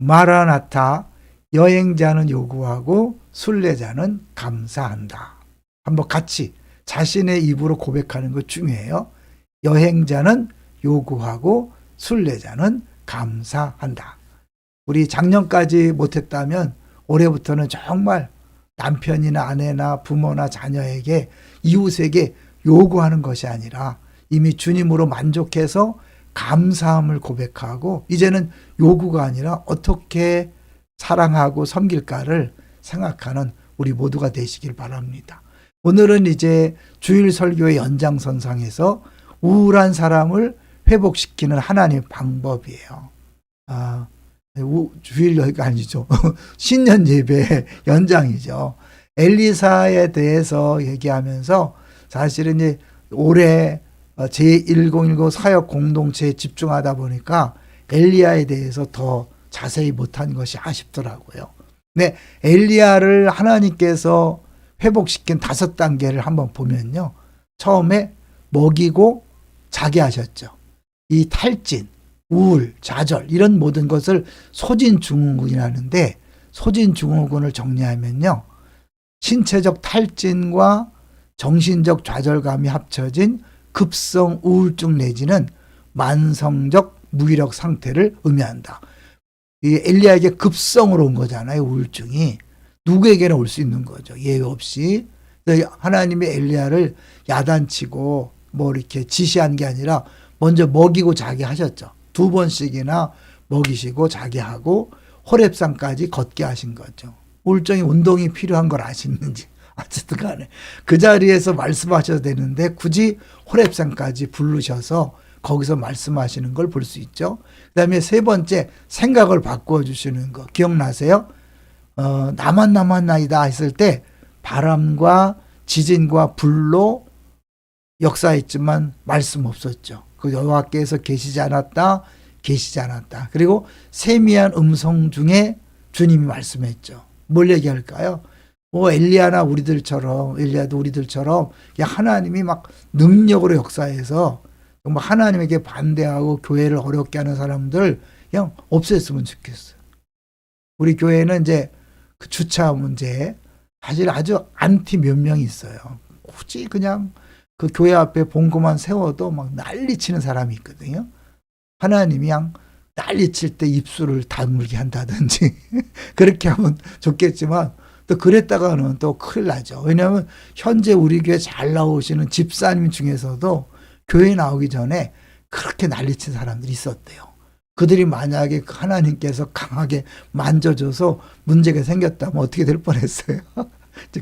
마라나타 여행자는 요구하고 순례자는 감사한다. 한번 같이 자신의 입으로 고백하는 거 중요해요. 여행자는 요구하고 순례자는 감사한다. 우리 작년까지 못했다면 올해부터는 정말 남편이나 아내나 부모나 자녀에게 이웃에게 요구하는 것이 아니라 이미 주님으로 만족해서 감사함을 고백하고 이제는 요구가 아니라 어떻게 사랑하고 섬길까를 생각하는 우리 모두가 되시길 바랍니다. 오늘은 이제 주일 설교의 연장선상에서 우울한 사람을 회복시키는 하나님의 방법이에요. 아, 우- 주일 여기가 아니죠. 신년 예배 연장이죠. 엘리사에 대해서 얘기하면서 사실은 이제 올해 어, 제1019 사역 공동체에 집중하다 보니까 엘리야에 대해서 더 자세히 못한 것이 아쉽더라고요. 네, 엘리야를 하나님께서 회복시킨 다섯 단계를 한번 보면요. 처음에 먹이고 자게 하셨죠. 이 탈진, 우울, 좌절 이런 모든 것을 소진증후군이라는데 소진증후군을 정리하면요. 신체적 탈진과 정신적 좌절감이 합쳐진 급성 우울증 내지는 만성적 무기력 상태를 의미한다. 이 엘리야에게 급성으로 온 거잖아요. 우울증이 누구에게나 올 수 있는 거죠. 예외 없이 하나님이 엘리야를 야단치고 뭐 이렇게 지시한 게 아니라 먼저 먹이고 자게 하셨죠. 두 번씩이나 먹이시고 자게 하고 호랩산까지 걷게 하신 거죠. 우울증이 운동이 필요한 걸 아시는지 어쨌든 간에 그 자리에서 말씀하셔도 되는데 굳이 호랩산까지 부르셔서 거기서 말씀하시는 걸 볼 수 있죠. 그 다음에 세 번째 생각을 바꾸어 주시는 거 기억나세요? 어, 나만 나만 나이다 했을 때 바람과 지진과 불로 역사했지만 말씀 없었죠. 그 여호와께서 계시지 않았다, 계시지 않았다. 그리고 세미한 음성 중에 주님이 말씀했죠. 뭘 얘기할까요? 뭐 엘리야나 우리들처럼 엘리야도 우리들처럼 하나님이 막 능력으로 역사해서 정말 하나님에게 반대하고 교회를 어렵게 하는 사람들 그냥 없앴으면 좋겠어요. 우리 교회는 이제 그 주차 문제 사실 아주 안티 몇 명이 있어요. 굳이 그냥 그 교회 앞에 봉고만 세워도 막 난리치는 사람이 있거든요. 하나님이 그냥 난리칠 때 입술을 다물게 한다든지 그렇게 하면 좋겠지만 또 그랬다가는 또 큰일 나죠. 왜냐하면 현재 우리 교회 잘 나오시는 집사님 중에서도 교회 나오기 전에 그렇게 난리친 사람들이 있었대요. 그들이 만약에 그 하나님께서 강하게 만져줘서 문제가 생겼다면 어떻게 될 뻔했어요.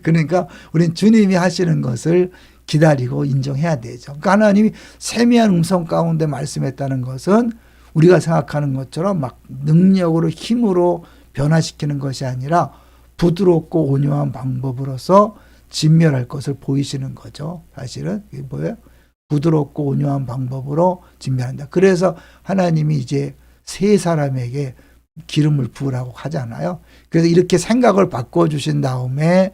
그러니까 우린 주님이 하시는 것을 기다리고 인정해야 되죠. 그러니까 하나님이 세미한 음성 가운데 말씀했다는 것은 우리가 생각하는 것처럼 막 능력으로 힘으로 변화시키는 것이 아니라 부드럽고 온유한 방법으로서 진멸할 것을 보이시는 거죠. 사실은 이게 뭐예요? 부드럽고 온유한 방법으로 진멸한다. 그래서 하나님이 이제 세 사람에게 기름을 부으라고 하잖아요. 그래서 이렇게 생각을 바꿔 주신 다음에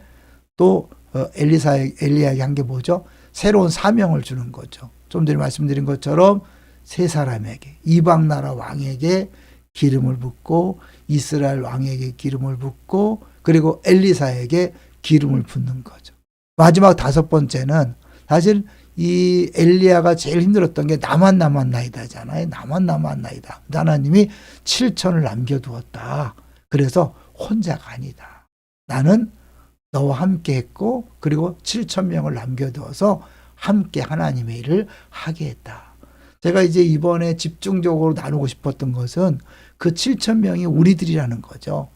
또 어, 엘리사 엘리야에게 한 게 뭐죠? 새로운 사명을 주는 거죠. 좀 전에 말씀드린 것처럼 세 사람에게 이방 나라 왕에게 기름을 붓고 이스라엘 왕에게 기름을 붓고 그리고 엘리사에게 기름을 붓는 거죠. 마지막 다섯 번째는 사실 이 엘리야가 제일 힘들었던 게 나만 남았나이다잖아요. 나만 남았나이다. 하나님이 7천을 남겨두었다. 그래서 혼자가 아니다. 나는 너와 함께 했고 그리고 7천 명을 남겨두어서 함께 하나님의 일을 하게 했다. 제가 이제 이번에 집중적으로 나누고 싶었던 것은 그 7천 명이 우리들이라는 거죠.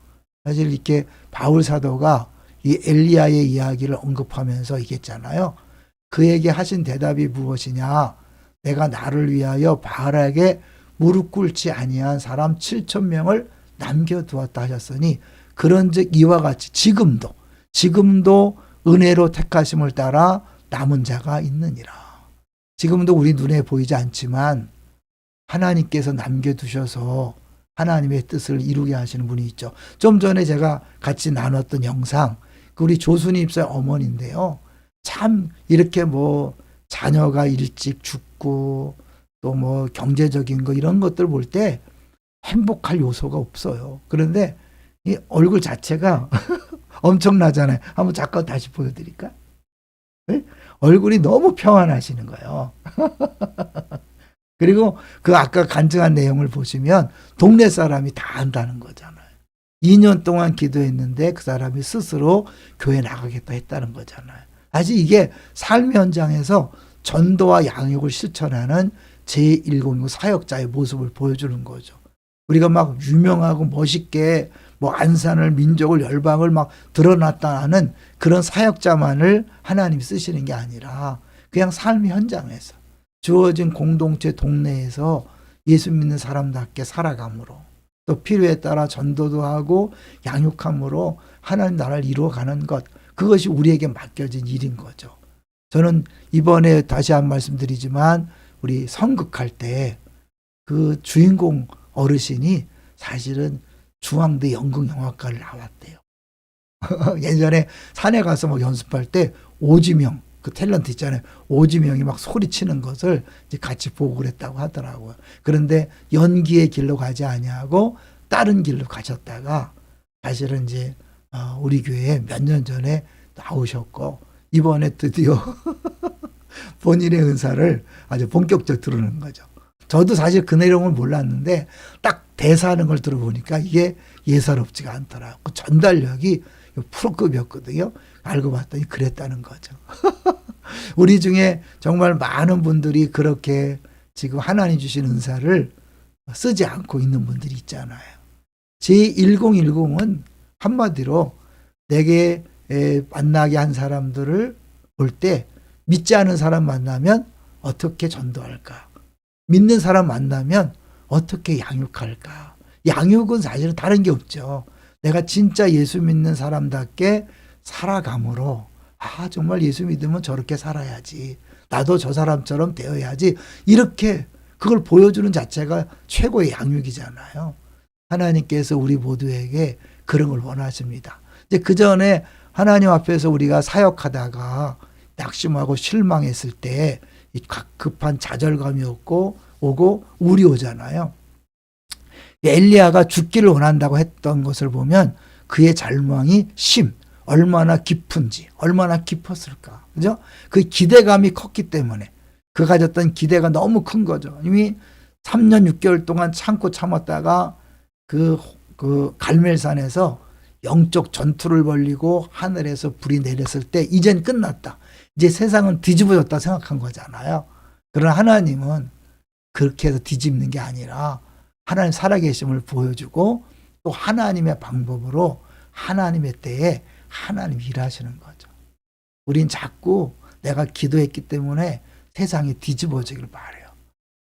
사실 이렇게 바울 사도가 이 엘리야의 이야기를 언급하면서 얘기했잖아요. 그에게 하신 대답이 무엇이냐? 내가 나를 위하여 바알에게 무릎 꿇지 아니한 사람 7천 명을 남겨두었다 하셨으니 그런즉 이와 같이 지금도 지금도 은혜로 택하심을 따라 남은 자가 있느니라. 지금도 우리 눈에 보이지 않지만 하나님께서 남겨두셔서 하나님의 뜻을 이루게 하시는 분이 있죠. 좀 전에 제가 같이 나눴던 영상, 그 우리 조순이 입사 어머니인데요. 참 이렇게 뭐 자녀가 일찍 죽고 또 뭐 경제적인 거 이런 것들 볼 때 행복할 요소가 없어요. 그런데 이 얼굴 자체가 엄청나잖아요. 한번 잠깐 다시 보여드릴까? 네? 얼굴이 너무 평안하시는 거예요. 그리고 그 아까 간증한 내용을 보시면 동네 사람이 다 안다는 거잖아요. 2년 동안 기도했는데 그 사람이 스스로 교회 나가겠다 했다는 거잖아요. 아직 이게 삶 현장에서 전도와 양육을 실천하는 제109 사역자의 모습을 보여주는 거죠. 우리가 막 유명하고 멋있게 뭐 안산을 민족을 열방을 막 드러났다는 그런 사역자만을 하나님이 쓰시는 게 아니라 그냥 삶 현장에서 주어진 공동체 동네에서 예수 믿는 사람답게 살아감으로 또 필요에 따라 전도도 하고 양육함으로 하나님 나라를 이루어가는 것 그것이 우리에게 맡겨진 일인 거죠. 저는 이번에 다시 한 말씀드리지만 우리 성극할 때 그 주인공 어르신이 사실은 중앙대 연극영화과를 나왔대요. 예전에 산에 가서 막 연습할 때 오지명 그 탤런트 있잖아요. 오지명이 막 소리치는 것을 이제 같이 보고 그랬다고 하더라고요. 그런데 연기의 길로 가지 아니하고 다른 길로 가셨다가 사실은 이제 어, 우리 교회에 몇 년 전에 나오셨고 이번에 드디어 본인의 은사를 아주 본격적으로 드러낸 거죠. 저도 사실 그 내용을 몰랐는데 딱 대사하는 걸 들어보니까 이게 예사롭지가 않더라고. 그 전달력이 프로급이었거든요. 알고 봤더니 그랬다는 거죠. 우리 중에 정말 많은 분들이 그렇게 지금 하나님 주신 은사를 쓰지 않고 있는 분들이 있잖아요. 제1010은 한마디로 내게 에, 만나게 한 사람들을 볼 때 믿지 않은 사람 만나면 어떻게 전도할까? 믿는 사람 만나면 어떻게 양육할까? 양육은 사실은 다른 게 없죠. 내가 진짜 예수 믿는 사람답게 살아감으로 아 정말 예수 믿으면 저렇게 살아야지. 나도 저 사람처럼 되어야지. 이렇게 그걸 보여주는 자체가 최고의 양육이잖아요. 하나님께서 우리 모두에게 그런 걸 원하십니다. 이제 그 전에 하나님 앞에서 우리가 사역하다가 낙심하고 실망했을 때이 급한 좌절감이 없고 오고 우리 오잖아요. 엘리야가 죽기를 원한다고 했던 것을 보면 그의 절망이 심 얼마나 깊은지 얼마나 깊었을까 그죠? 그 기대감이 컸기 때문에 그 가졌던 기대가 너무 큰 거죠. 이미 3년 6개월 동안 참고 참았다가 그, 그 갈멜산에서 영적 전투를 벌리고 하늘에서 불이 내렸을 때 이젠 끝났다. 이제 세상은 뒤집어졌다 생각한 거잖아요. 그러나 하나님은 그렇게 해서 뒤집는 게 아니라 하나님 살아계심을 보여주고 또 하나님의 방법으로 하나님의 때에 하나님 일하시는 거죠. 우린 자꾸 내가 기도했기 때문에 세상이 뒤집어지길 바래요.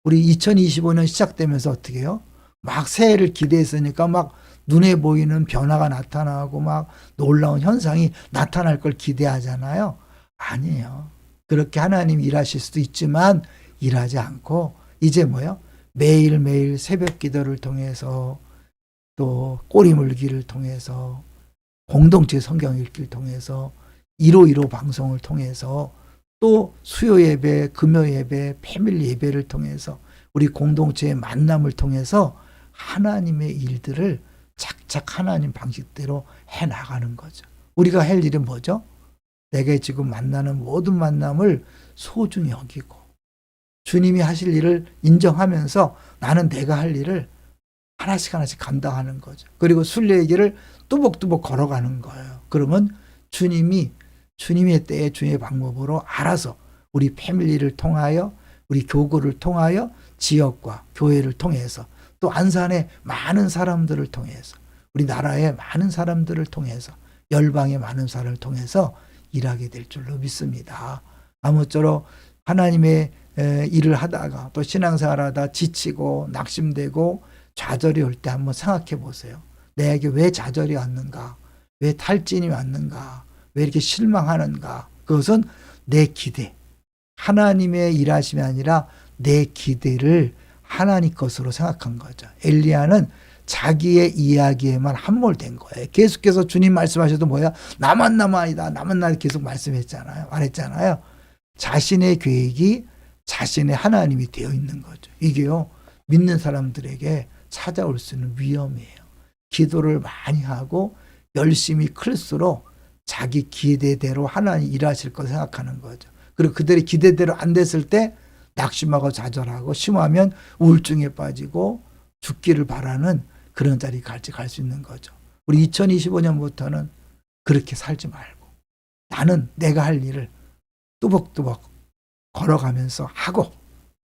우리 2025년 시작되면서 어떻게 해요? 막 새해를 기대했으니까 막 눈에 보이는 변화가 나타나고 막 놀라운 현상이 나타날 걸 기대하잖아요. 아니에요. 그렇게 하나님 일하실 수도 있지만 일하지 않고 이제 뭐요? 매일매일 새벽 기도를 통해서 또 꼬리 물기를 통해서 공동체 성경 읽기를 통해서 1호1호 방송을 통해서 또 수요 예배, 금요 예배, 패밀리 예배를 통해서 우리 공동체의 만남을 통해서 하나님의 일들을 착착 하나님 방식대로 해 나가는 거죠. 우리가 할 일은 뭐죠? 내게 지금 만나는 모든 만남을 소중히 여기고 주님이 하실 일을 인정하면서 나는 내가 할 일을 하나씩 하나씩 감당하는 거죠. 그리고 순례의 길을 뚜벅뚜벅 걸어가는 거예요. 그러면 주님이 주님의 때에 주님의 방법으로 알아서 우리 패밀리를 통하여 우리 교구를 통하여 지역과 교회를 통해서 또 안산의 많은 사람들을 통해서 우리 나라의 많은 사람들을 통해서 열방의 많은 사람을 통해서 일하게 될 줄로 믿습니다. 아무쪼록 하나님의 일을 하다가 또 신앙생활하다 지치고 낙심되고 좌절이 올 때 한번 생각해 보세요. 내게 왜 좌절이 왔는가? 왜 탈진이 왔는가? 왜 이렇게 실망하는가? 그것은 내 기대. 하나님의 일하심이 아니라 내 기대를 하나님 것으로 생각한 거죠. 엘리야는 자기의 이야기에만 함몰된 거예요. 계속해서 주님 말씀하셔도 뭐야? 나만 나만이다. 나만 나 계속 말씀했잖아요. 말했잖아요. 자신의 계획이 자신의 하나님이 되어 있는 거죠. 이게요. 믿는 사람들에게 찾아올 수는 위험이에요. 기도를 많이 하고 열심히 클수록 자기 기대대로 하나님 일하실 거 생각하는 거죠. 그리고 그들의 기대대로 안 됐을 때 낙심하고 좌절하고 심하면 우울증에 빠지고 죽기를 바라는 그런 자리 갈지 갈 수 있는 거죠. 우리 2025년부터는 그렇게 살지 말고 나는 내가 할 일을 뚜벅뚜벅 걸어가면서 하고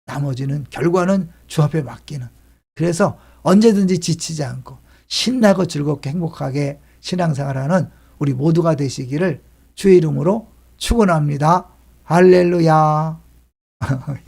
나머지는 결과는 주 앞에 맡기는 그래서 언제든지 지치지 않고 신나고 즐겁게 행복하게 신앙생활하는 우리 모두가 되시기를 주의 이름으로 축원합니다. 할렐루야.